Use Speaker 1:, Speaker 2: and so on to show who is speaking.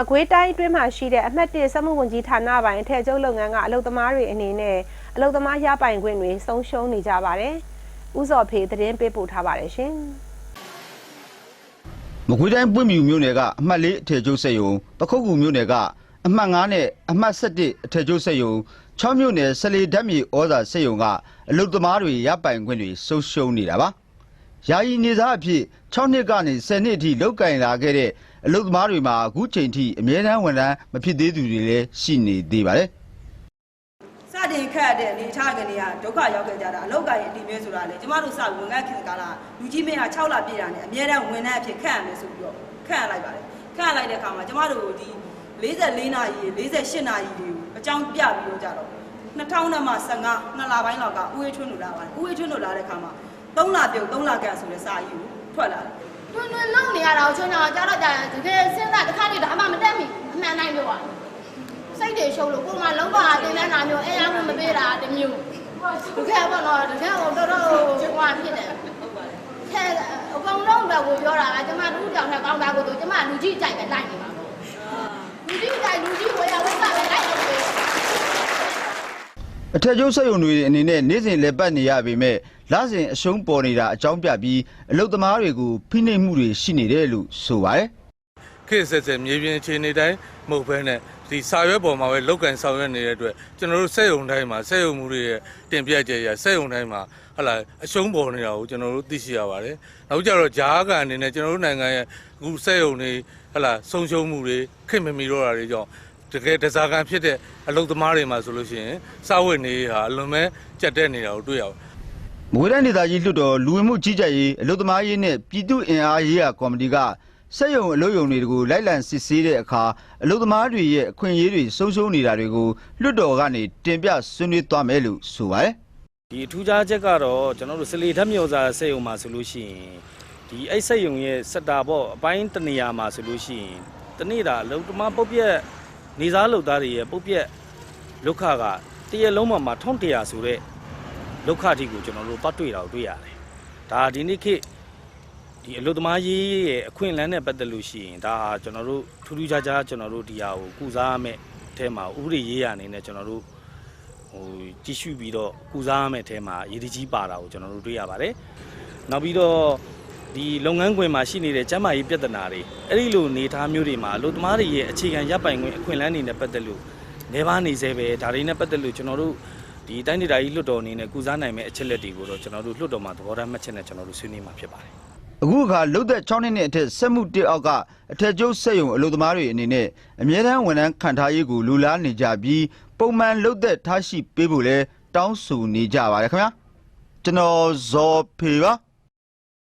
Speaker 1: မကွေးတိုင်းအတွင်းမှာရှိတဲ့အမှတ်၁စက်မှုဝန်ကြီးဌာနပိုင်အထက်ကျုပ်လုပ်ငန်းကအလုပ်သမားတွေအနေနဲ့အလုပ်သမားရပိုင်ခွင့်တွေဆုံးရှုံးနေကြပါတယ်။ဥစော်ဖေသတင်းပေးပို့ထားပါတယ်ရှင်။
Speaker 2: မကွေးတိုင်းပွင့်မြူမြို့နယ်ကအမှတ်၄အထည်ချုပ်စက်ယုံပခုတ်ကူမြို့နယ်ကအမှတ်9နဲ့အမှတ်7အထည်ချုပ်စက်ယုံ6မြို့နယ်ဆလေဓာတ်မြေဩဇာစက်ယုံကအလုတ်သမားတွေရပိုင်ခွင့်တွေဆုံးရှုံးနေတာပါယာယီနေသားအဖြစ်6နှစ်ကနေ10နှစ်အထိလောက်ကင်လာခဲ့တဲ့ အလုတ်သမားတွေမှာအခုချိန်ထိအမြဲတမ်းဝန်ထမ်းမဖြစ်သေးသူတွေလည်းရှိနေသေးပါတယ်
Speaker 3: စတင်ခတ်တဲ့အနေထားကနေကဒုက္ခရောက်ခဲ့ကြတာအလောက်ကရင်အတီမဲဆိုတာလေကျမတို့စဝင်ငတ်ခင်ကာလလူကြီးမင်းက6လပြည့်တာနဲ့အမြဲတမ်းဝန်ထမ်းအဖြစ်ခန့်ရမယ်ဆိုပြီးတော့ခန့်ရလိုက်ပါတယ်ခန့်ရလိုက်တဲ့အခါမှာကျမတို့ဒီ44နာရီ48နာရီတွေကိုအကြောင်းပြပြီးတော့ကြတော့2000မှ15နှစ်လပိုင်းလောက်ကဥဝေးထွန်းလို့လာပါတယ်ဥဝေးထွန်းလို့လာတဲ့အခါမှာ3လပြုတ်3လကန်ဆိုတဲ့စာကြီးကိုထွက်လာတယ်
Speaker 4: တွန်းတွန်းလုံးနေရတာကိုချင်းတော့ကြားတော့ကြားတကယ်စဉ်းစားတစ်ခါတည်းတော့အမှမတက်မိအမှန်တိုင်းပြောပါစိတ်တွေရှုပ်လို့ကိုယ်မှလုံးပါတင်တဲ့နာမျိုးအဲအားမမပေးတာတမျိုးတကယ်ပေါ့နော်တကယ်တော့တော်တော်ဟိုဟာဖြစ်တယ်ခဲအကောင်လုံးပဲကိုပြောတာကကျမလူကြောင်နဲ့ကောင်းတာကိုဆိုကျမလူကြီးကြိုက်ပဲလိုက်နေပါလူကြီးကြိုက်လူကြီးဝယ်ရဝယ်စားပဲလိုက်နေတယ်
Speaker 2: အထက်ကျုပ်စက်ယုံတွေအနေနဲ့နေ့စဉ်လက်ပတ်နေရပေမဲ့လစဉ်အရှုံးပေါ်နေတာအကြောင်းပြပြီးအလုတ်သမားတွေကိုဖိနှိပ်မှုတွေရှိနေတယ်လို့ဆိုပါတယ်
Speaker 5: ခေတ်ဆက်ဆက်မြေပြင်အခြေအနေတိုင်းမဟုတ်ဘဲနဲ့ဒီစာရွက်ပေါ်မှာပဲလောက်ကန်ဆောင်ရွက်နေတဲ့အတွက်ကျွန်တော်တို့စက်ယုံတိုင်းမှာစက်ယုံမှုတွေရဲ့တင်ပြချက်ရစက်ယုံတိုင်းမှာဟလာအရှုံးပေါ်နေတာကိုကျွန်တော်တို့သိရှိရပါတယ်။နောက်ကြတော့ဂျားကန်အနေနဲ့ကျွန်တော်တို့နိုင်ငံရဲ့အခုစက်ယုံတွေဟလာဆုံးရှုံးမှုတွေခင်မမီတော့တာတွေကြောင့် တကယ်တစားကန်ဖြစ်တဲ့အလုပ်သမားတွေမှာဆိုလို့ရှိရင်စာဝတ်နေဟာအလွန်ပဲကြက်တဲ့နေတာကိုတွေ့ရပါတယ်
Speaker 2: မကွေးတိုင်းဒေသကြီးလွှတ်တော်လူဝင်မှုကြီးကြပ်ရေးအလုတ်သမားရေးနဲ့ပြည်သူ့အင်အားရေးရာကော်မတီကစက်ယုံအလုပ်ယုံတွေကိုလိုက်လံစစ်ဆေးတဲ့အခါအလုတ်သမားတွေရဲ့အခွင့်အရေးတွေဆုံးရှုံးနေတာတွေကိုလွှတ်တော်ကနေတင်ပြဆွေးနွေးသွားမယ်လို့ဆိုပါတယ်
Speaker 6: ဒီအထူးခြားချက်ကတော့ကျွန်တော်တို့စလေဓာတ်မြော်စာစက်ယုံမှာဆိုလို့ရှိရင်ဒီအဲ့စက်ယုံရဲ့စက်တာပေါ့အပိုင်းတစ်နေရာမှာဆိုလို့ရှိရင်တနေ့တာလုံတမပုတ်ပြက် နေစားလုပ်သားတွေရဲ့ပုတ်ပြက်လုခကတရက်လုံးမှာမှာ1100ဆိုတဲ့လုခတိကိုကျွန်တော်တို့ပတ်တွေ့တာကိုတွေ့ရတယ်ဒါဒီနေ့ခေတ်ဒီအလုသမားရေးရဲ့အခွင့်အလမ်းနဲ့ပတ်သက်လို့ရှိရင်ဒါဟာကျွန်တော်တို့ထူးထူးခြားခြားကျွန်တော်တို့ဒီဟာကိုကုစားရမယ့်အထဲမှာဥပဒေရေးရအနေနဲ့ကျွန်တော်တို့ဟိုကြည့်ရှုပြီးတော့ကုစားရမယ့်အထဲမှာရည်တကြီးပါတာကိုကျွန်တော်တို့တွေ့ရပါတယ်။နောက်ပြီးတော့ ဒီလုပ်ငန်းခွင်မှာရှိနေတဲ့ကျန်းမာရေးပြဿနာတွေအဲ့ဒီလိုနေသားမျိုးတွေမှာအလုပ်သမားတွေရဲ့အခြေခံရပ်ပိုင်ခွင့်အခွင့်အလမ်းတွေနဲ့ပတ်သက်လို့နေပါနေစေပဲဒါတွေနဲ့ပတ်သက်လို့ကျွန်တော်တို့ဒီတိုင်းဒေသကြီးလွှတ်တော်အနေနဲ့ကုစားနိုင်မယ့်အချက်လက်တွေကိုတော့ကျွန်တော်တို့လွှတ်တော်မှာသဘောထားမှတ်ချက်နဲ့ကျွန်တော်တို့ဆွေးနွေးမှာဖြစ်ပါတယ်
Speaker 2: အခုအခါလုတ်သက်6နှစ်နဲ့အထက်စက်မှုတစ်အောက်ကအထက်ကျုပ်စက်ယုံအလုတ်သမားတွေအနေနဲ့အမြဲတမ်းဝန်ထမ်းခံထားရေးကိုလူလားနေကြပြီးပုံမှန်လုတ်သက်ထားရှိပေးဖို့လဲတောင်းဆိုနေကြပါတယ်ခင်ဗျာကျွန်တော်ဇော်ဖေပါ